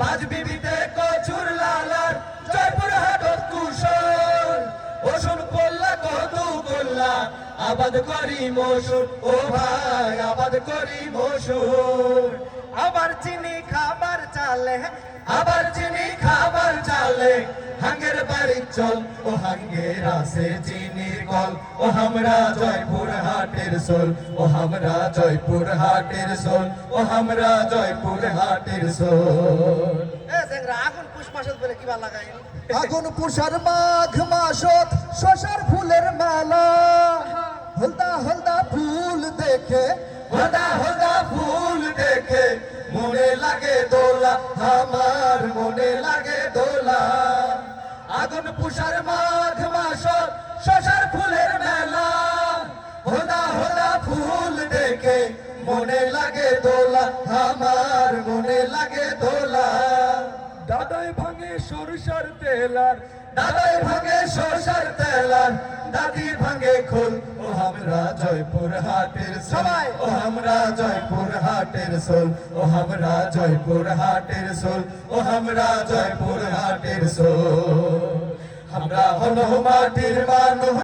পাঁচ বিবিতে কচুর লালার জয়পুর হাটত কুশল। ওষুধ করলা কত করলা আবাদ করি মসুর। ও ভাই, আবাদ করি মসুর। আবার চিনি খাবার চালে, আবার চিনি খাবার চালে চল ও হাঙ্গের আসে চিনির কল। ও আমরা জয়পুর হাটের সোল ও আমরা জয়পুর হাটের সোল ও আমরা জয়পুর হাটের সোল। আগুন পুষার মাঘ মাসত শশার ফুলের মেলা। হলদা হলদা ফুল দেখে হলদা হলদা ফুল দেখে মনে লাগে দোলা আমার মনে আগুন পুষার মাঘ মাস শশার ফুলের মেলা। হদা হদা ফুল দেখে মনে লাগে দোলা আমার মনে লাগে দোলা। দাদাই ভাঙে সরষার তেলার দাদাই ভাঙে সরষার তেলার দাদি ভাঙে খোল। ও আমরা জয়পুর হাটের সবাই। ও আমরা জয়পুর হাটের সোল। ও আমরা জয়পুর হাটের সোল। ও আমরা জয়পুর হাটের সোল। আমরা হলো মাটির মানুষ